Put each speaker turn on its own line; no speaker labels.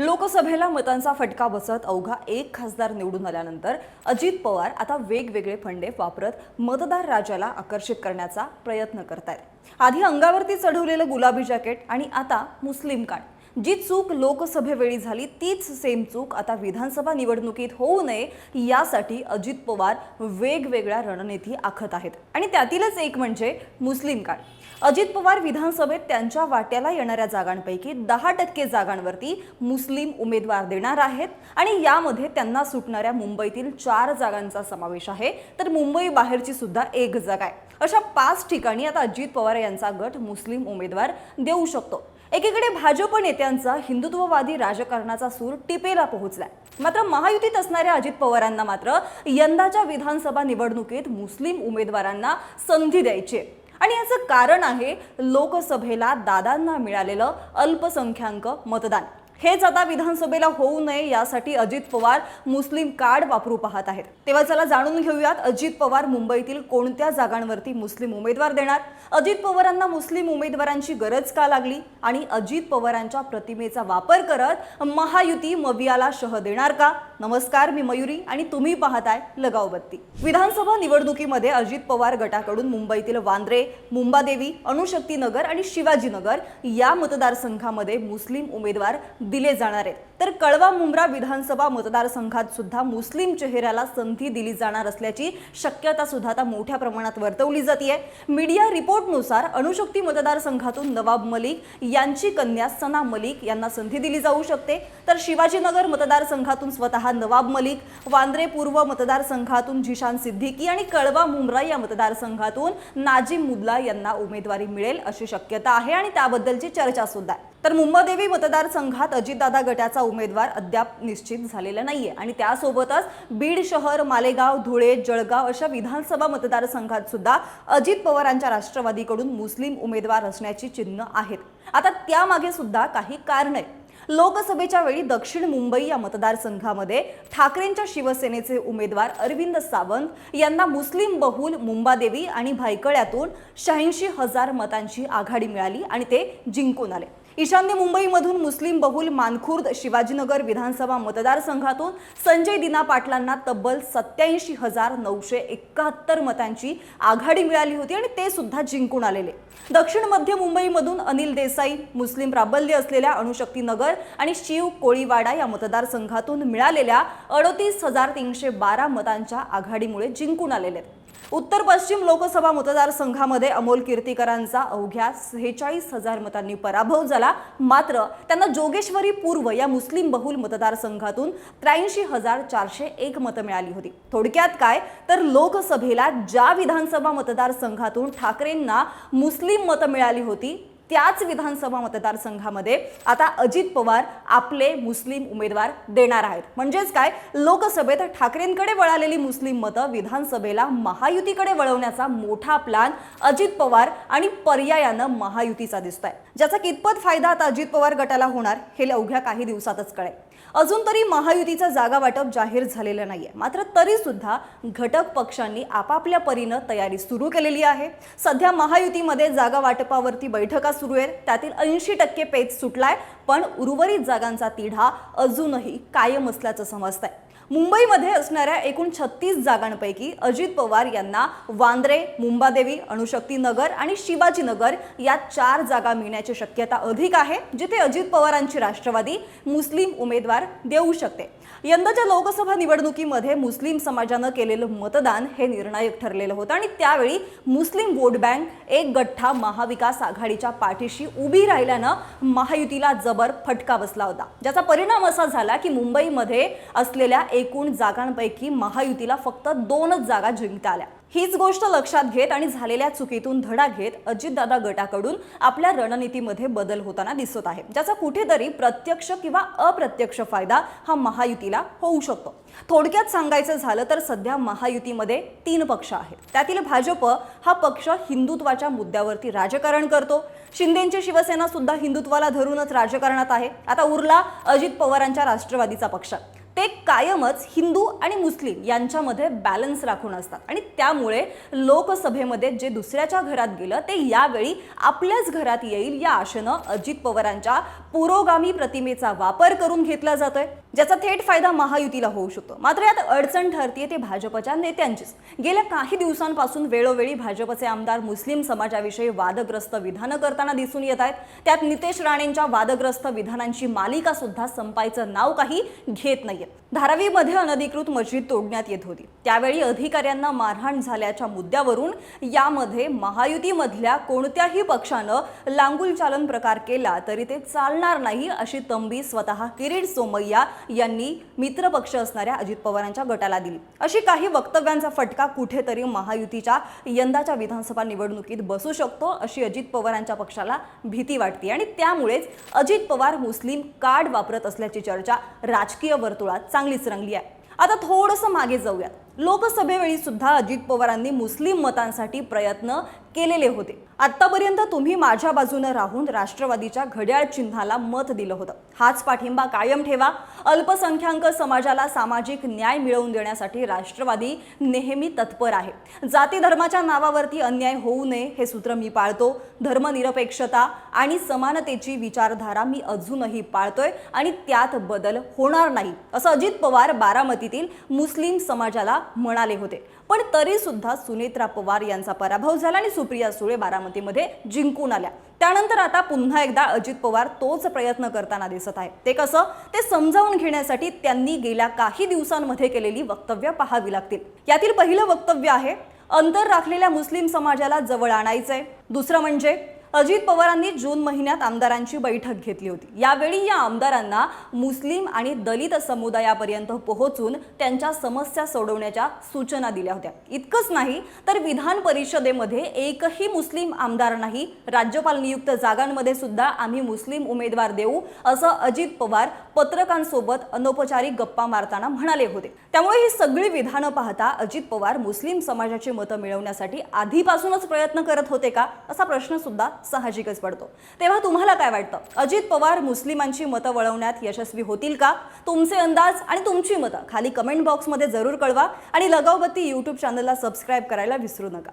लोकसभेला मतांचा फटका बसत अवघा एक खासदार निवडून आल्यानंतर अजित पवार आता वेगवेगळे फंडे वापरत मतदार राजाला आकर्षित करण्याचा प्रयत्न करत आहेत आधी अंगावरती चढवलेलं गुलाबी जॅकेट आणि आता मुस्लिम काण जी चूक लोकसभेवेळी झाली तीच सेम चूक आता विधानसभा निवडणुकीत होऊ नये यासाठी अजित पवार वेगवेगळ्या रणनीती आखत आहेत. आणि त्यातीलच एक म्हणजे मुस्लिम काळ. अजित पवार विधानसभेत त्यांच्या वाट्याला येणाऱ्या जागांपैकी दहा टक्के जागांवरती मुस्लिम उमेदवार देणार आहेत आणि यामध्ये त्यांना सुटणाऱ्या मुंबईतील चार जागांचा समावेश आहे. तर मुंबई बाहेरची सुद्धा एक जागा आहे. अशा पाच ठिकाणी आता अजित पवार यांचा गट मुस्लिम उमेदवार देऊ शकतो. एकीकडे भाजप नेत्यांचा हिंदुत्ववादी राजकारणाचा सूर टिपेला पोहोचलाय मात्र महायुतीत असणाऱ्या अजित पवारांना मात्र यंदाच्या विधानसभा निवडणुकीत मुस्लिम उमेदवारांना संधी द्यायची आहे. आणि याचं कारण आहे लोकसभेला दादांना मिळालेलं अल्पसंख्याक मतदान हेच आता विधानसभेला होऊ नये यासाठी अजित पवार मुस्लिम कार्ड वापरू पाहत आहेत. तेव्हा चला जाणून घेऊयात अजित पवार मुंबईतील कोणत्या जागांवरती मुस्लिम उमेदवार देणार? अजित पवारांना मुस्लिम उमेदवारांची गरज का लागली? आणि अजित पवारांच्या प्रतिमेचा वापर करत महायुती मवियाला शह देणार का? नमस्कार मी मयुरी आणि तुम्ही पाहताय लगाव बत्ती. विधानसभा निवडणुकीमध्ये अजित पवार गटाकडून मुंबईतील वांद्रे मुंबादेवी अणुशक्तीनगर आणि शिवाजीनगर या मतदारसंघामध्ये मुस्लिम उमेदवार दिले जाणार आहेत. तर कळवा मुंब्रा विधानसभा मतदारसंघात सुद्धा मुस्लिम चेहऱ्याला संधी दिली जाणार असल्याची शक्यता सुद्धा आता मोठ्या प्रमाणात वर्तवली जाते मीडिया रिपोर्टनुसार अणुशक्ती मतदारसंघातून नवाब मलिक यांची कन्या सना मलिक यांना संधी दिली जाऊ शकते. तर शिवाजीनगर मतदारसंघातून स्वतः नवाब मलिक वांद्रे पूर्व मतदारसंघातून जिशान सिद्दीकी आणि कळवा मुंब्रा या मतदारसंघातून नाजिम मुदला यांना उमेदवारी मिळेल अशी शक्यता आहे आणि त्याबद्दलची चर्चा सुद्धा आहे. तर मुंबादेवी मतदारसंघात अजितदादा गटाचा उमेदवार अद्याप निश्चित झालेला नाहीये आणि त्यासोबतच बीड शहर मालेगाव धुळे जळगाव अशा विधानसभा मतदारसंघात सुद्धा अजित पवारांच्या राष्ट्रवादीकडून मुस्लिम उमेदवार असण्याची चिन्ह आहेत. आता त्यामागे सुद्धा काही कारण आहे लोकसभेच्या वेळी दक्षिण मुंबई या मतदारसंघामध्ये ठाकरेंच्या शिवसेनेचे उमेदवार अरविंद सावंत यांना मुस्लिम बहुल मुंबादेवी आणि भायकळ्यातून शहाऐंशी हजार मतांची आघाडी मिळाली आणि ते जिंकून आले. ईशान्य मुंबईमधून मुस्लिम बहुल मानखुर्द शिवाजीनगर विधानसभा मतदारसंघातून संजय दिना पाटलांना तब्बल सत्याऐंशी हजार नऊशे एकाहत्तर मतांची आघाडी मिळाली होती आणि ते सुद्धा जिंकून आलेले. दक्षिण मध्य मुंबईमधून अनिल देसाई मुस्लिम प्राबल्य असलेल्या अणुशक्ती नगर आणि शिव कोळीवाडा या मतदारसंघातून मिळालेल्या अडतीस हजार तीनशे बारा मतांच्या आघाडीमुळे जिंकून आलेले आहेत. उत्तर पश्चिम लोकसभा मतदारसंघामध्ये अमोल कीर्तीकरांचा अवघ्या सेहेचाळीस हजार मतांनी पराभव झाला. मात्र त्यांना जोगेश्वरी पूर्व या मुस्लिम बहुल मतदारसंघातून त्र्याऐंशी हजार चारशे एक मतं मिळाली होती. थोडक्यात काय? तर लोकसभेला ज्या विधानसभा मतदारसंघातून ठाकरेंना मुस्लिम मतं मिळाली होती त्याच विधानसभा मतदारसंघामध्ये आता अजित पवार आपले मुस्लिम उमेदवार देणार आहेत. म्हणजेच काय? लोकसभेत ठाकरेंकडे वळालेली मुस्लिम मतं विधानसभेला महायुतीकडे वळवण्याचा मोठा प्लॅन अजित पवार आणि पर्यायानं महायुतीचा दिसतोय. ज्याचा कितपत फायदा आता अजित पवार गटाला होणार हे अवघ्या काही दिवसातच कळेल. अजून तरी महायुतीचं जागा वाटप जाहीर झालेलं नाहीये. मात्र तरी सुद्धा घटक पक्षांनी आपापल्या परीनं तयारी सुरू केलेली आहे. सध्या महायुतीमध्ये जागा वाटपावरती बैठका सुरू आहेत त्यातील ऐंशी टक्के पेच सुटलाय पण उर्वरित जागांचा तिढा अजूनही कायम असल्याचं समजतंय. मुंबईमध्ये असणाऱ्या एकूण छत्तीस जागांपैकी अजित पवार यांना वांद्रे मुंबादेवी अणुशक्ती नगर आणि शिवाजीनगर या चार जागा मिळण्याची शक्यता अधिक आहे जिथे अजित पवारांची राष्ट्रवादी मुस्लिम उमेदवार देऊ शकते. यंदाच्या लोकसभा निवडणुकीमध्ये मुस्लिम समाजानं केलेलं मतदान हे निर्णायक ठरलेलं होतं आणि त्यावेळी मुस्लिम वोट बँक एक गठ्ठा महाविकास आघाडीच्या पाठीशी उभी राहिल्यानं महायुतीला जबर फटका बसला होता ज्याचा परिणाम असा झाला की मुंबईमध्ये असलेल्या एकूण जागांपैकी महायुतीला फक्त दोनच जागा जिंकता आल्या. हीच गोष्ट लक्षात घेत आणि झालेल्या चुकीतून धडा घेत अजितदादा गटाकडून आपल्या रणनीतीमध्ये बदल होताना दिसत आहे. ज्याचा कुठेतरी प्रत्यक्ष किंवा अप्रत्यक्ष फायदा हा महायुतीला होऊ शकतो. थोडक्यात सांगायचं झालं तर सध्या महायुतीमध्ये तीन पक्ष आहेत. त्यातील भाजप हा पक्ष हिंदुत्वाच्या मुद्द्यावरती राजकारण करतो. शिंदेची शिवसेना सुद्धा हिंदुत्वाला धरूनच राजकारणात आहे. आता उरला अजित पवारांच्या राष्ट्रवादीचा पक्ष. ते कायमच हिंदू आणि मुस्लिम यांच्यामध्ये बॅलन्स राखून असतात. आणि त्यामुळे लोकसभेमध्ये जे दुसऱ्याच्या घरात गेलं ते यावेळी आपल्याच घरात येईल या आशेनं अजित पवारांच्या पुरोगामी प्रतिमेचा वापर करून घेतला जातोय. ज्याचा थेट फायदा महायुतीला होऊ शकतो. मात्र यात अडचण ठरतीये ते भाजपच्या नेत्यांचीच. गेल्या काही दिवसांपासून वेळोवेळी भाजपचे आमदार मुस्लिम समाजाविषयी वादग्रस्त विधानं करताना दिसून येत आहेत. त्यात नितेश राणेंच्या वादग्रस्त विधानांची मालिका सुद्धा संपायचं नाव काही घेत नाहीये. धारावीमध्ये अनधिकृत मस्जिद तोडण्यात येत होती. त्यावेळी अधिकाऱ्यांना मारहाण झाल्याच्या मुद्द्यावरून यामध्ये महायुतीमधल्या कोणत्याही पक्षानं लांगुलचालन प्रकार केला तरी ते चालणार नाही अशी तंबी स्वतः किरीट सोमय्या यांनी मित्रपक्ष असणाऱ्या अजित पवारांच्या गटाला दिली. अशी काही वक्तव्यांचा फटका कुठेतरी महायुतीच्या यंदाच्या विधानसभा निवडणुकीत बसू शकतो अशी अजित पवारांच्या पक्षाला भीती वाटते. आणि त्यामुळेच अजित पवार मुस्लिम कार्ड वापरत असल्याची चर्चा राजकीय वर्तुळात चांगलीच रंगली आहे. आता थोडंसं मागे जाऊयात. लोकसभेवेळी सुद्धा अजित पवारांनी मुस्लिम मतांसाठी प्रयत्न केलेले होते. आतापर्यंत तुम्ही माझ्या बाजूने राहून राष्ट्रवादीच्या घड्याळ चिन्हाला मत दिलं होतं. हाच पाठिंबा कायम ठेवा. अल्पसंख्याक समाजाला सामाजिक न्याय मिळवून देण्यासाठी राष्ट्रवादी नेहमी तत्पर आहे. जाती धर्माच्या नावावरती अन्याय होऊ नये हे सूत्र मी पाळतो. धर्मनिरपेक्षता आणि समानतेची विचारधारा मी अजूनही पाळतोय आणि त्यात बदल होणार नाही असं अजित पवार बारामतीतील मुस्लिम समाजाला म्हणाले होते. पण तरी सुद्धा सुनेत्रा पवार यांचा पराभव झाला आणि सुप्रिया सुळे बारामतीमध्ये जिंकून आल्या. त्यानंतर आता पुन्हा एकदा अजित पवार तोच प्रयत्न करताना दिसत आहे. ते कसं? ते समजावून घेण्यासाठी त्यांनी गेल्या काही दिवसांमध्ये केलेली वक्तव्य पाहावी लागतील. यातील पहिलं वक्तव्य आहे अंतर राखलेल्या मुस्लिम समाजाला जवळ आणायचंय. दुसरं म्हणजे अजित पवारांनी जून महिन्यात आमदारांची बैठक घेतली होती. यावेळी या आमदारांना मुस्लिम आणि दलित समुदायापर्यंत पोहोचून त्यांच्या समस्या सोडवण्याच्या सूचना दिल्या होत्या. इतकंच नाही तर विधान परिषदेमध्ये एकही मुस्लिम आमदार नाही. राज्यपाल नियुक्त जागांमध्ये सुद्धा आम्ही मुस्लिम उमेदवार देऊ असं अजित पवार पत्रकारांसोबत अनौपचारिक गप्पा मारताना म्हणाले होते. त्यामुळे ही सगळी विधानं पाहता अजित पवार मुस्लिम समाजाची मतं मिळवण्यासाठी आधीपासूनच प्रयत्न करत होते का असा प्रश्न सुद्धा साहजिकच पडतो. तेव्हा तुम्हाला काय वाटतं? अजित पवार मुस्लिमांची मतं वळवण्यात यशस्वी होतील का? तुमचे अंदाज आणि तुमची मतं खाली कमेंट बॉक्समध्ये जरूर कळवा आणि लगावबत्ती यूट्यूब चॅनलला सबस्क्राईब करायला विसरू नका.